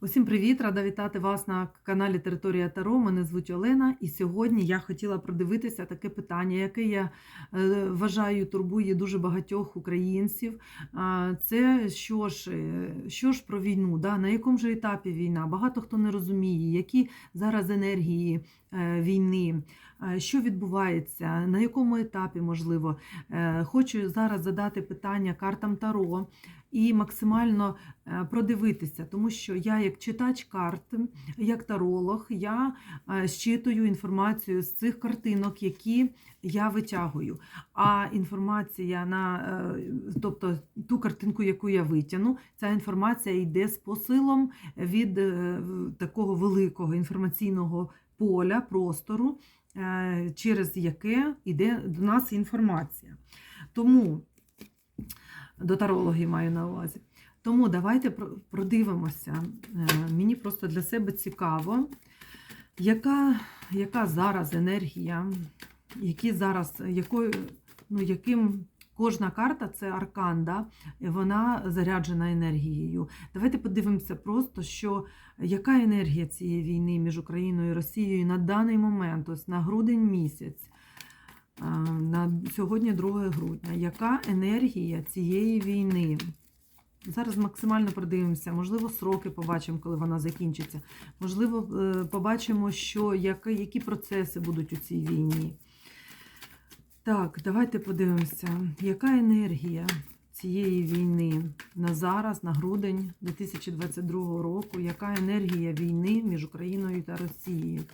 Усім привіт! Рада вітати вас на каналі Територія Таро. Мене звуть Олена, і сьогодні я хотіла продивитися таке питання, яке я е, вважаю турбує дуже багатьох українців. Це що ж, е, що ж про війну? Да? На якому ж етапі війна? Багато хто не розуміє, які зараз енергії війни, е, що відбувається, на якому етапі можливо. Е, Хочу зараз задати питання картам Таро і максимально е, продивитися, тому що я, як читач карт, як таролог, я е, щитую інформацію з цих картинок, які я витягую. А інформація на е, тобто ту картинку, яку я витягну, ця інформація йде з посилом від е, такого великого інформаційного поля, простору, е, через яке йде до нас інформація. Тому до тарологів маю на увазі. Тому давайте продивимося. Е, Мені просто для себе цікаво, яка, яка зараз енергія, які зараз, якою, ну, яким кожна карта це аркан, да? і вона заряджена енергією. Давайте подивимося просто, що яка енергія цієї війни між Україною і Росією на даний момент, ось на грудень місяць. На сьогодні 2 грудня. Яка енергія цієї війни? Зараз максимально продивимося, можливо, сроки побачимо, коли вона закінчиться. Можливо, е, побачимо, що, які, які процеси будуть у цій війні. Так, давайте подивимося, яка енергія цієї війни на зараз, на грудень 2022 року, яка енергія війни між Україною та Росією?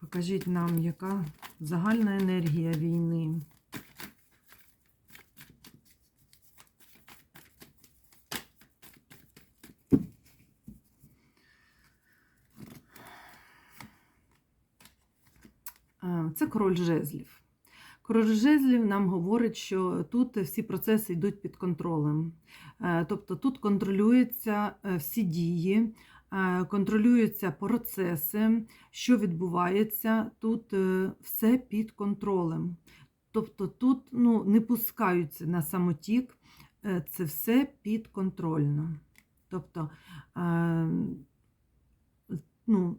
Покажіть нам, яка загальна енергія війни. Е, Це король жезлів. Король жезлів нам говорить, що тут всі процеси йдуть під контролем. Е, Тобто тут контролюються е, всі дії, е, контролюються процеси, що відбувається, тут все під контролем. Тобто тут ну, не пускаються на самотік, це все підконтрольно. Тобто, ну,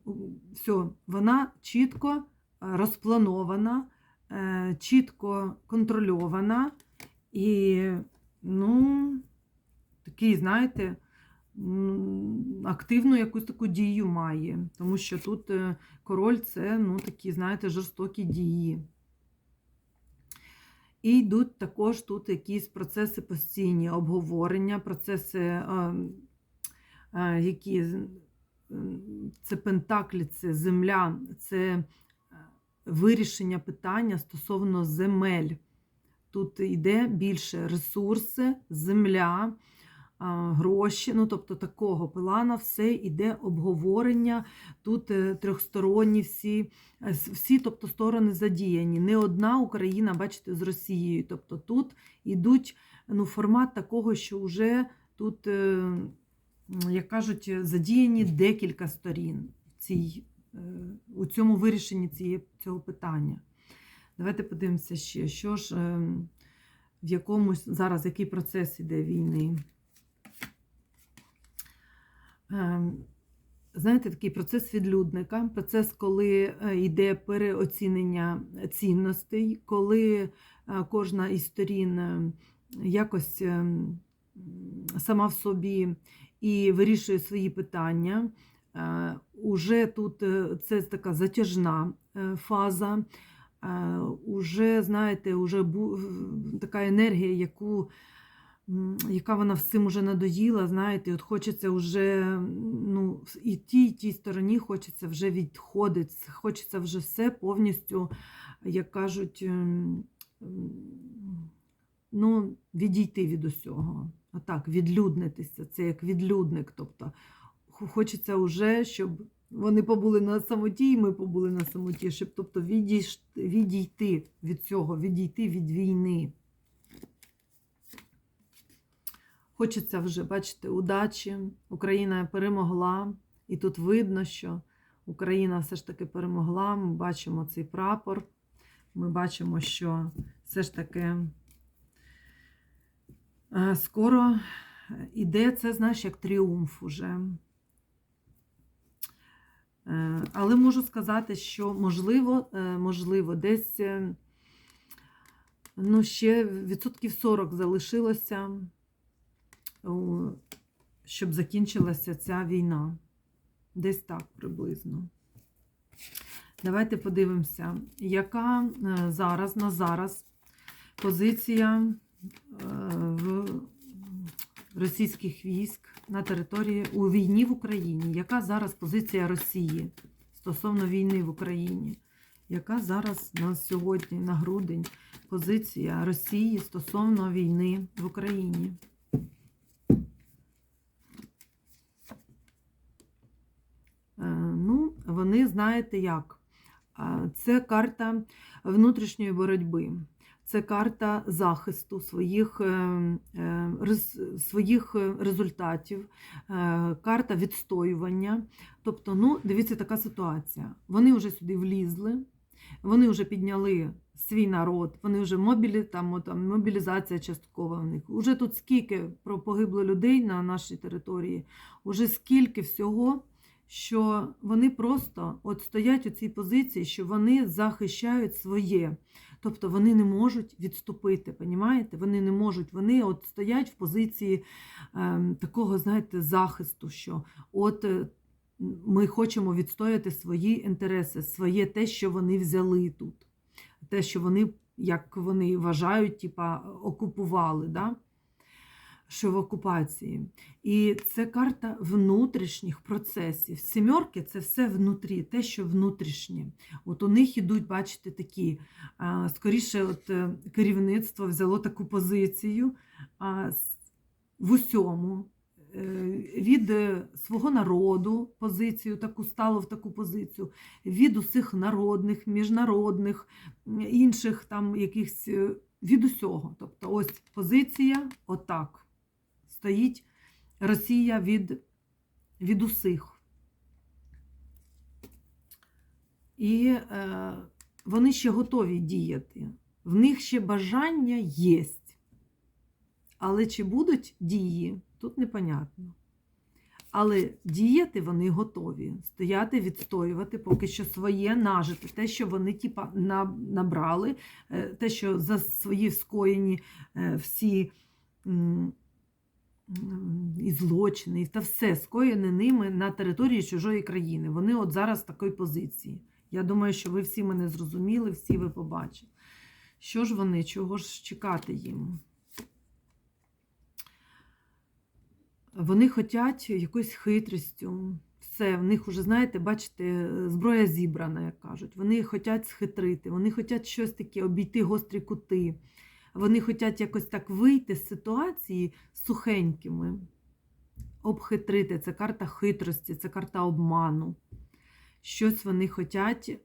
все, вона чітко розпланована, чітко контрольована і, ну, такий, знаєте, активну якусь таку дію має. Тому що тут е, король це ну, такі, знаєте, жорстокі дії. І йдуть також тут якісь процеси постійні, обговорення, процеси, е, е, які це пентаклі, це земля, це е, вирішення питання стосовно земель. Тут йде більше ресурси, земля, гроші, ну тобто такого плана, все йде обговорення. Тут е, трьохсторонні всі, е, всі тобто, сторони задіяні. Не одна Україна, бачите, з Росією. Тобто тут йдуть ну, формат такого, що вже тут, е, як кажуть, задіяні декілька сторін в цій, у цьому вирішенні цієї, цього питання. Давайте подивимося ще, що ж ем, в якомусь зараз який процес іде війни. Ем, Знаєте, такий процес відлюдника, процес, коли е, йде переоцінення цінностей, коли е, кожна із сторін е, якось сама в собі і вирішує свої питання. Е, Уже тут е, це така затяжна е, фаза. Уже, знаєте, уже така енергія, яку, яка вона всім уже надоїла, знаєте, от хочеться вже, ну, і тій, і тій стороні хочеться вже відходити, хочеться вже все повністю, як кажуть, ем, ну, відійти від усього. Отак, відлюднитися. Це як відлюдник. Тобто хочеться вже, щоб вони побули на самоті, і ми побули на самоті, щоб тобто, відійти від цього, відійти від війни. Хочеться вже, бачите, удачі. Україна перемогла. І тут видно, що Україна все ж таки перемогла. Ми бачимо цей прапор. Ми бачимо, що все ж таки е, скоро іде це, знаєш, як тріумф уже. Е, Але можу сказати, що можливо, е, можливо, десь е, ну, ще відсотків 40 залишилося, щоб закінчилася ця війна. Десь так приблизно. Давайте подивимося, яка зараз на зараз позиція в російських військ на території у війні в Україні. Яка зараз позиція Росії стосовно війни в Україні? Яка зараз на сьогодні, на грудень, позиція Росії стосовно війни в Україні? Е, Ну, вони знаєте як? Це карта внутрішньої боротьби, це карта захисту своїх, е, е, своїх е, результатів, карта відстоювання. Тобто, ну, дивіться, така ситуація. Вони вже сюди влізли, вони вже підняли свій народ, вони вже мобілі, там, там, мобілізація часткова в них. Уже тут скільки про погибло людей на нашій території, уже скільки всього що вони просто от стоять у цій позиції, що вони захищають своє. Тобто вони не можуть відступити, понімаєте? Вони не можуть, вони от стоять в позиції е, такого, знаєте, захисту, що от е, ми хочемо відстояти свої інтереси, своє те, що вони взяли тут, те, що вони, як вони вважають, типа, окупували. Да? Що в окупації. І це карта внутрішніх процесів. Сімерки це все внутрі, те, що внутрішнє. От у них ідуть, бачите, такі, скоріше, от е, керівництво взяло таку позицію в усьому. Е, Від е, свого народу позицію таку стало в таку позицію, від усіх народних, міжнародних, інших там якихось від усього. Тобто, ось позиція отак стоїть Росія від, від усіх. І е, вони ще готові діяти. В них ще бажання є. Але чи будуть дії, тут непонятно. Але діяти вони готові, стояти, відстоювати поки що своє нажити, те, що вони типа, на- набрали, е, те, що за свої скоєні е, всі і злочини, та все скоєне ними на території чужої країни. Вони от зараз в такій позиції. Я думаю, що ви всі мене зрозуміли, всі ви побачили. Що ж вони, чого ж чекати їм? Вони хочуть якоюсь хитрістю. Все, в них уже, знаєте, бачите, зброя зібрана, як кажуть. Вони хочуть схитрити, вони хочуть щось таке обійти гострі кути. Вони хочуть якось так вийти з ситуації сухенькими, обхитрити. Це карта хитрості, це карта обману. Щось вони хочуть е,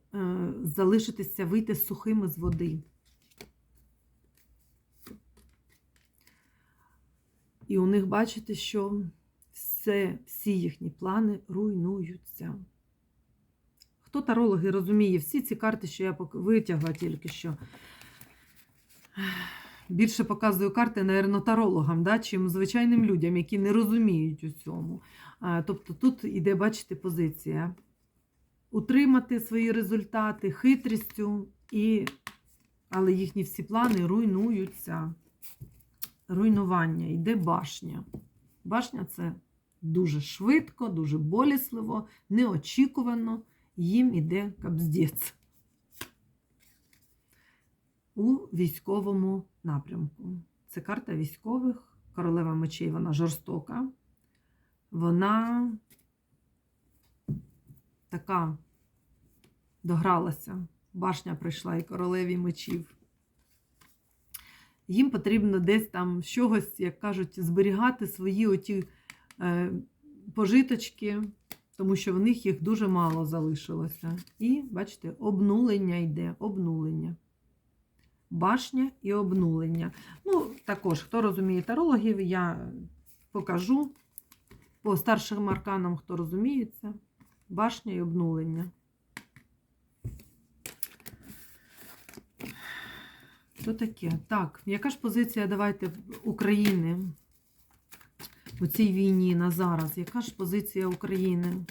залишитися, вийти сухими з води. І у них бачите, що все, всі їхні плани руйнуються. Хто тарологи розуміє, всі ці карти, що я витягла тільки що. Більше показую карти, напевно, тарологам, да, чим звичайним людям, які не розуміють у цьому. Тобто тут іде, бачите, позиція. Утримати свої результати хитрістю, і... але їхні всі плани руйнуються руйнування, йде башня. Башня це дуже швидко, дуже болісливо, неочікувано, їм іде кабздець у військовому напрямку. Це карта військових, королева мечей, вона жорстока. Вона така догралася. Башня прийшла і королеві мечів їм потрібно десь там чогось, як кажуть, зберігати свої оті е, пожиточки, тому що в них їх дуже мало залишилося. І, бачите, обнулення йде, обнулення. Башня і обнулення. Ну, також, хто розуміє тарологів, я покажу. По старшим арканам, хто розуміється, башня і обнулення. Що таке? Так, яка ж позиція давайте України у цій війні на зараз? Яка ж позиція України?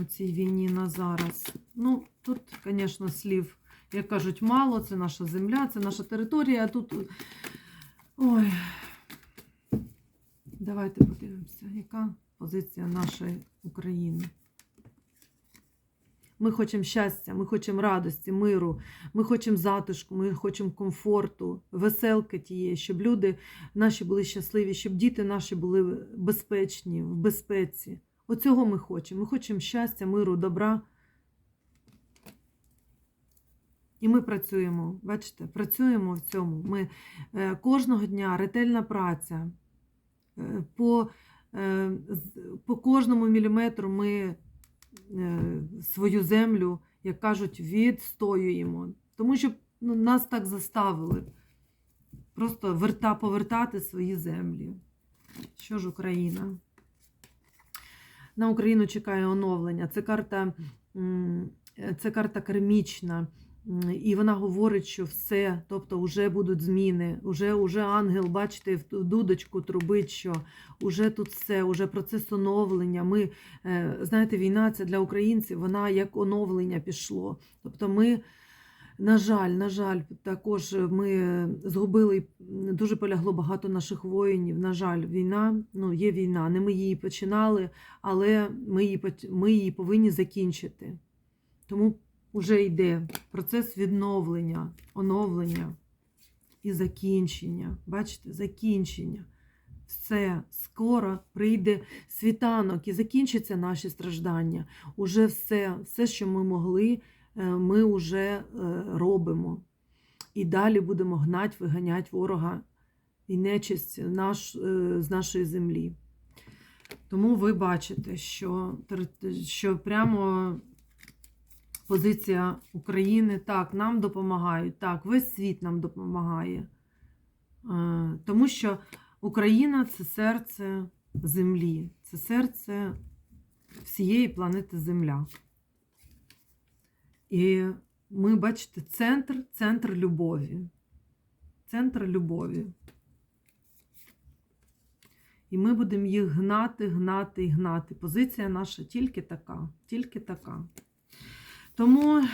у цій війні на зараз. Ну, тут, звісно, слів, як кажуть, мало, це наша земля, це наша територія, тут. Ой. Давайте подивимося, яка позиція нашої України. Ми хочемо щастя, ми хочемо радості, миру, ми хочемо затишку, ми хочемо комфорту, веселки тієї, щоб люди наші були щасливі, щоб діти наші були безпечні, в безпеці. Оцього ми хочемо. Ми хочемо щастя, миру, добра. І ми працюємо, бачите, працюємо в цьому. Ми е, кожного дня ретельна праця. Е, по, е, по кожному міліметру ми свою землю, як кажуть, відстоюємо. Тому що ну, нас так заставили просто верта, повертати свої землі. Що ж Україна? На Україну чекає оновлення. Це карта, це карта кармічна. І вона говорить, що все, тобто вже будуть зміни, уже, уже ангел, бачите, в дудочку трубить, що уже тут все, уже процес оновлення. Ми, е, знаєте, війна це для українців, вона як оновлення пішло. Тобто ми, на жаль, на жаль, також ми згубили, дуже полягло багато наших воїнів. На жаль, війна, ну, є війна, не ми її починали, але ми її, ми її повинні закінчити. Тому вже йде процес відновлення, оновлення і закінчення. Бачите, закінчення. Все, скоро прийде світанок і закінчаться наші страждання. Уже все, все, що ми могли, е, ми вже е, робимо. І далі будемо гнати, виганяти ворога і нечисть наш, е, з нашої землі. Тому ви бачите, що, що прямо позиція України так, нам допомагають, так, весь світ нам допомагає. Е, Тому що Україна це серце землі, це серце всієї планети Земля. І ми, бачите, центр, центр любові. Центр любові. І ми будемо їх гнати, гнати і гнати. Позиція наша тільки така, тільки така. Тому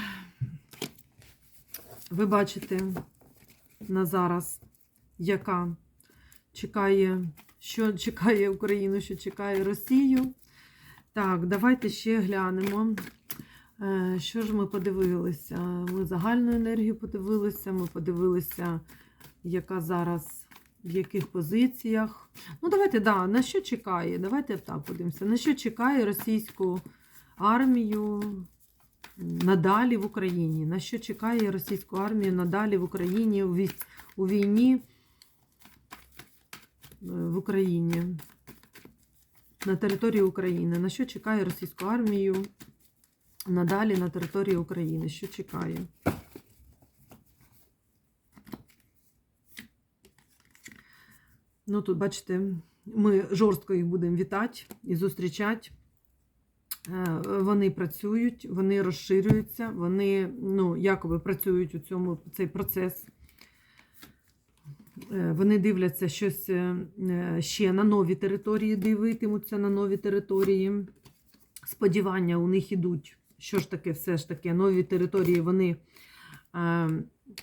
ви бачите на зараз, яка чекає, що чекає Україну, що чекає Росію. Так, давайте ще глянемо. Е, Що ж ми подивилися? Ми загальну енергію подивилися, ми подивилися, яка зараз, в яких позиціях. Ну, давайте, да, на що чекає? Давайте так подивимося. На що чекає російську армію надалі в Україні? На що чекає російську армію надалі в Україні у війні е, в Україні? На території України. На що чекає російську армію надалі на території України? Що чекає? Ну, тут, бачите, ми жорстко їх будемо вітати і зустрічати. Е, Вони працюють, вони розширюються, вони ну, якоби працюють у цьому цей процес. Е, Вони дивляться щось е, ще на нові території, дивитимуться на нові території. Сподівання у них ідуть. Що ж таке, все ж таки, нові території вони,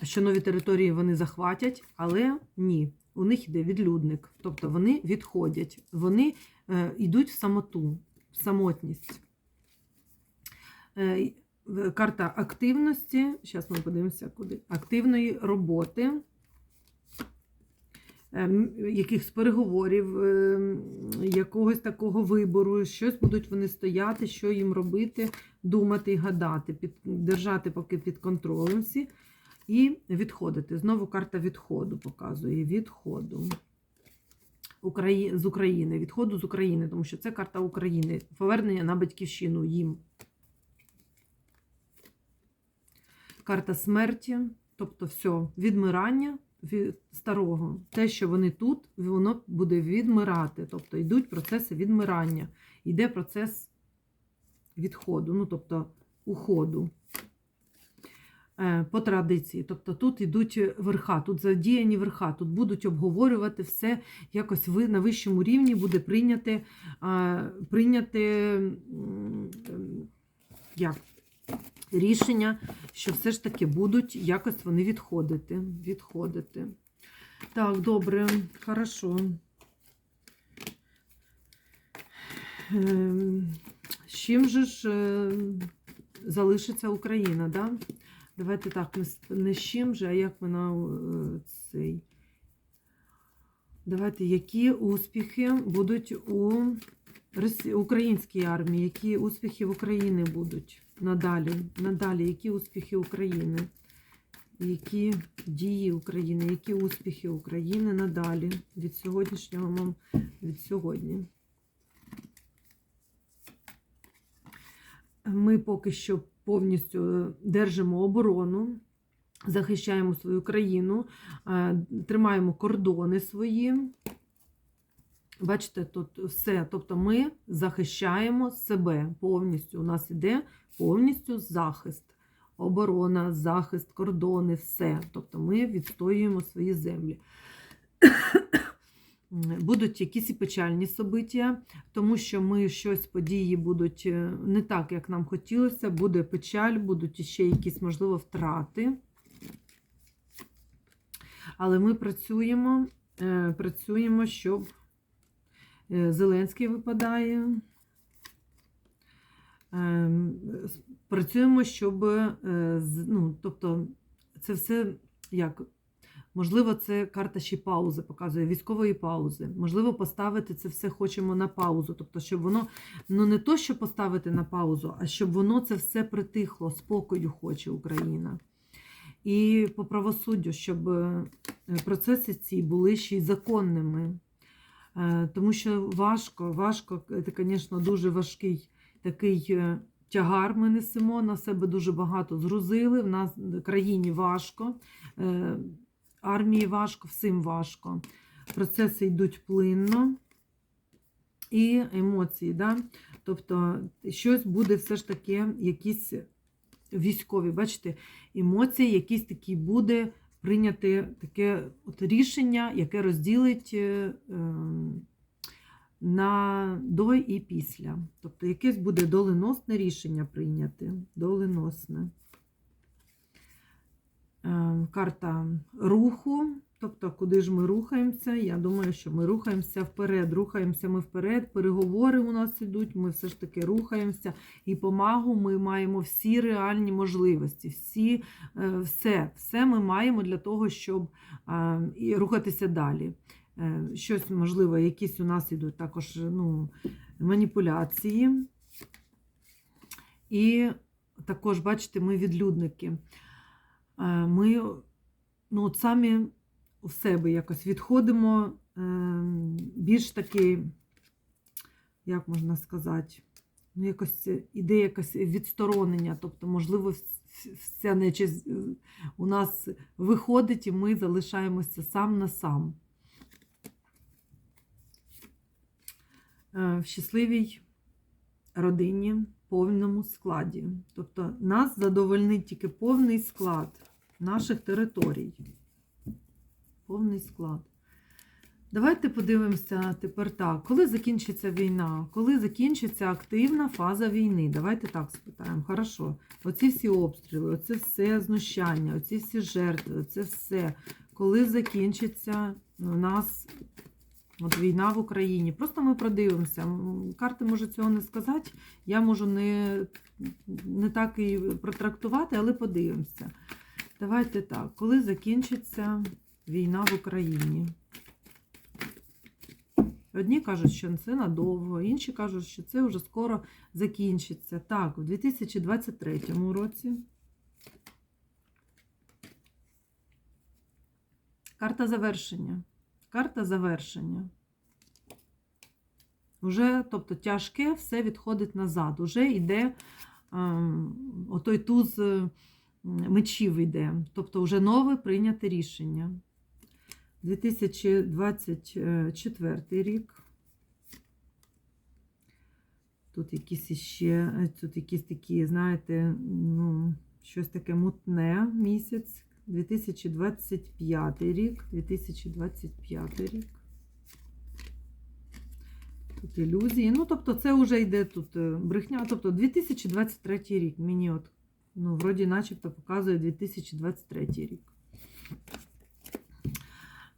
що нові території вони захватять, але ні, у них йде відлюдник. Тобто вони відходять, вони йдуть в самоту, в самотність. Е, Карта активності. Зараз ми подивимося, куди. Активної роботи, е, якихось переговорів, е, якогось такого вибору, щось будуть вони стояти, що їм робити, думати і гадати, під, держати поки під контролем всі, і відходити. Знову карта відходу показує відходу. З України, відходу з України, тому що це карта України, повернення на батьківщину їм. Карта смерті, тобто все, відмирання від старого. Те, що вони тут, воно буде відмирати. Тобто йдуть процеси відмирання. Йде процес відходу, ну тобто уходу. Е, По традиції, тобто тут йдуть верха, тут задіяні верха, тут будуть обговорювати все, якось ви на вищому рівні буде прийняти, прийняти як рішення, що все ж таки будуть якось вони відходити. відходити. Так, добре, хорошо. Ем, З чим же ж е, залишиться Україна, да? Давайте так, не, з- чим же, а як вона е, цей. Давайте, які успіхи будуть у українській армії, які успіхи в Україні будуть надалі? Надалі, які успіхи України? Які дії України, які успіхи України надалі від сьогоднішнього від сьогодні? Ми поки що повністю е, держимо оборону, захищаємо свою країну, е, тримаємо кордони свої. Бачите, тут все. Тобто ми захищаємо себе повністю. У нас іде повністю захист, оборона, захист, кордони, все. Тобто ми відстоюємо свої землі. Будуть якісь і печальні собиття, тому що ми щось події будуть е, не так, як нам хотілося. Буде печаль, будуть ще якісь, можливо, втрати. Але ми працюємо, е, працюємо, щоб е, Зеленський випадає. Ем, Працюємо, щоб е, ну, тобто, це все як. Можливо, це карта ще паузи показує, військової паузи. Можливо, поставити це все хочемо на паузу. Тобто, щоб воно ну не то, що поставити на паузу, а щоб воно це все притихло, спокою хоче Україна. І по правосуддю, щоб е, процеси ці були ще й законними. Е, Тому що важко, важко, це, звісно, дуже важкий такий е, тягар ми несемо, на себе дуже багато згрузили, в нас в країні важко, е, армії важко, всім важко. Процеси йдуть плинно. І емоції, да? тобто щось буде все ж таки, якісь військові, бачите, емоції, якісь такі буде прийняти таке от рішення, яке розділить е, ем, на до і після. Тобто якесь буде доленосне рішення прийняти. Доленосне. Е, Карта руху. Тобто, куди ж ми рухаємося? Я думаю, що ми рухаємося вперед. Рухаємося ми вперед, переговори у нас ідуть, ми все ж таки рухаємося. І помагу ми маємо всі реальні можливості, всі, е, все, все ми маємо для того, щоб е, рухатися далі. Е, Щось, можливо, якісь у нас ідуть також ну, маніпуляції. І також, бачите, ми відлюдники. Е, Ми ну, от самі у себе якось відходимо е, більш такий, як можна сказати, ну, якось іде якесь відсторонення. Тобто, можливо, вся нечисть е, у нас виходить, і ми залишаємося сам на сам. В щасливій родині, повному складі. Тобто нас задовольнить тільки повний склад наших територій. Повний склад. Давайте подивимося тепер так. Коли закінчиться війна? Коли закінчиться активна фаза війни? Давайте так спитаємо. Хорошо. Оці всі обстріли, оце все знущання, оці всі жертви, оце все. Коли закінчиться у нас от війна в Україні? Просто ми продивимося. Карти можуть цього не сказати. Я можу не, не так і протрактувати, але подивимося. Давайте так. Коли закінчиться війна в Україні? Одні кажуть, що це надовго, інші кажуть, що це вже скоро закінчиться. Так, у 2023 році. Карта завершення. Карта завершення. Уже, тобто, тяжке все відходить назад. Уже йде ем, отой туз е, мечів йде. Тобто, вже нове прийняте рішення. 2024 рік. Тут якісь іще, тут якісь такі, знаєте, ну, щось таке мутне місяць. 2025 рік. 2025 рік. Тут ілюзії. Ну, тобто, це вже йде тут е, брехня. Тобто 2023 рік. Мені от, ну, вроді, начебто показує 2023 рік.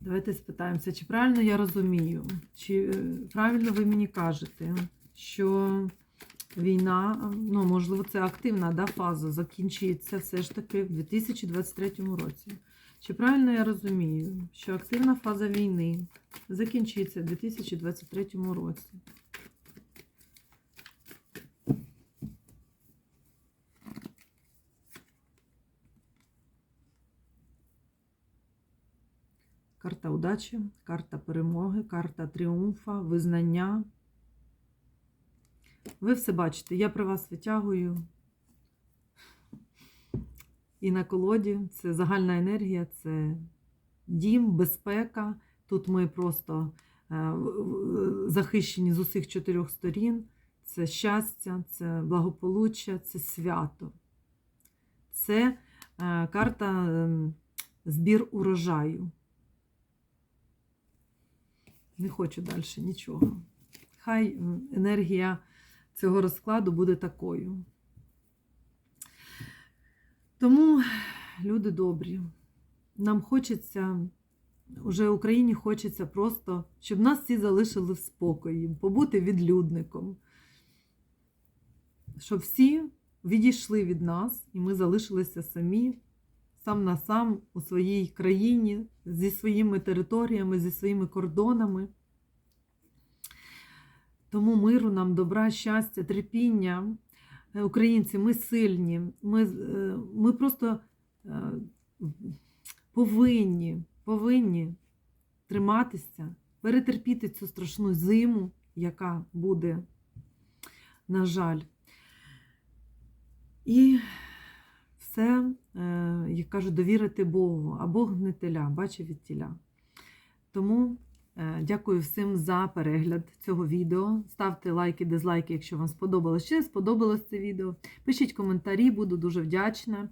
Давайте спитаємося, чи правильно я розумію, чи е, правильно ви мені кажете, що війна, ну, можливо, це активна да, фаза, закінчується все ж таки в 2023 році. Чи правильно я розумію, що активна фаза війни закінчиться в 2023 році? Карта удачі, карта перемоги, карта тріумфа, визнання. Ви все бачите, я при вас витягую. І на колоді це загальна енергія, це дім, безпека. Тут ми просто е, захищені з усіх чотирьох сторін. Це щастя, це благополуччя, це свято. Це е, карта ем, збір урожаю. Не хочу далі нічого. Хай енергія цього розкладу буде такою. Тому, люди добрі, нам хочеться, уже Україні хочеться просто, щоб нас всі залишили в спокої, побути відлюдником. Щоб всі відійшли від нас, і ми залишилися самі, сам на сам у своїй країні, зі своїми територіями, зі своїми кордонами. Тому миру нам, добра, щастя, терпіння. Е, Українці, ми сильні, ми, е, ми просто е, повинні, повинні триматися, перетерпіти цю страшну зиму, яка буде, на жаль. І все, як кажуть, довірити Богу, а Бог не теля, бачить від тіля. Тому дякую всім за перегляд цього відео. Ставте лайки, дизлайки, якщо вам сподобалось. Не сподобалось це відео. Пишіть коментарі, буду дуже вдячна.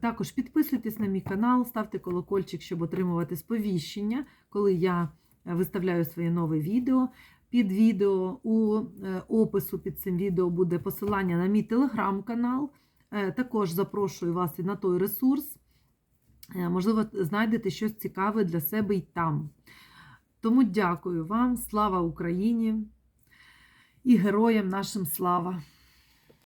Також підписуйтесь на мій канал, ставте колокольчик, щоб отримувати сповіщення, коли я е, виставляю своє нове відео. Під відео у е, опису під цим відео буде посилання на мій телеграм-канал. Е, Також запрошую вас і на той ресурс. Е, Можливо, знайдете щось цікаве для себе і там. Тому дякую вам, слава Україні і героям нашим слава!